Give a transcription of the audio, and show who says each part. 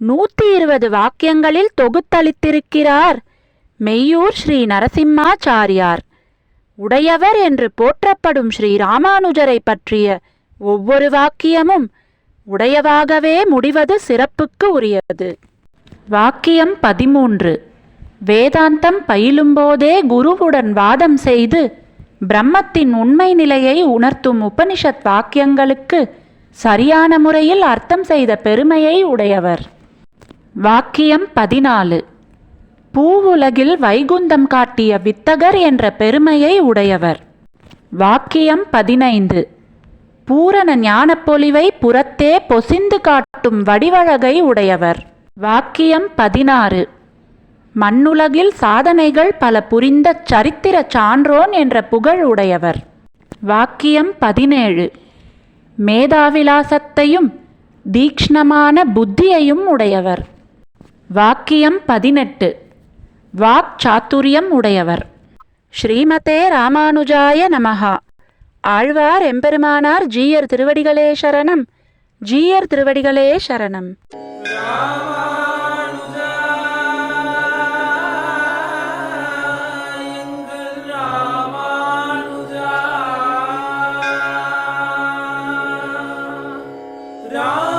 Speaker 1: நூத்தி இருபது வாக்கியங்களில் தொகுத்தளித்திருக்கிறார். மெய்யூர் ஸ்ரீ நரசிம்மாச்சாரியார். உடையவர் என்று போற்றப்படும் ஸ்ரீ ராமானுஜரை பற்றிய ஒவ்வொரு வாக்கியமும் உடையவாகவே முடிவது சிறப்புக்கு உரியது. வாக்கியம் பதிமூன்று. வேதாந்தம் பயிலும்போதே குருவுடன் வாதம் செய்து பிரம்மத்தின் உண்மை நிலையை உணர்த்தும் உபனிஷத் வாக்கியங்களுக்கு சரியான முறையில் அர்த்தம் செய்த பெருமையை உடையவர். வாக்கியம் பதினாலு. பூவுலகில் வைகுந்தம் காட்டிய வித்தகர் என்ற பெருமையை உடையவர். வாக்கியம் பதினைந்து. பூரண ஞானப்பொலிவை புறத்தே பொசிந்து காட்டும் வடிவழகை உடையவர். வாக்கியம் பதினாறு. மண்ணுலகில் சாதனைகள் பல புரிந்த சரித்திர சான்றோன் என்ற புகழ் உடையவர். வாக்கியம் பதினேழு. மேதாவிலாசத்தையும் தீக்ஷ்ணமான புத்தியையும் உடையவர். வாக்கியம் பதினெட்டு. வாக் சாத்துரியம் உடையவர். ஸ்ரீமதே ராமானுஜாய நமஹா. ஆழ்வார் எம்பெருமானார் ஜீயர் திருவடிகளே சரணம். ஜீயர் திருவடிகளே சரணம்.
Speaker 2: ராமா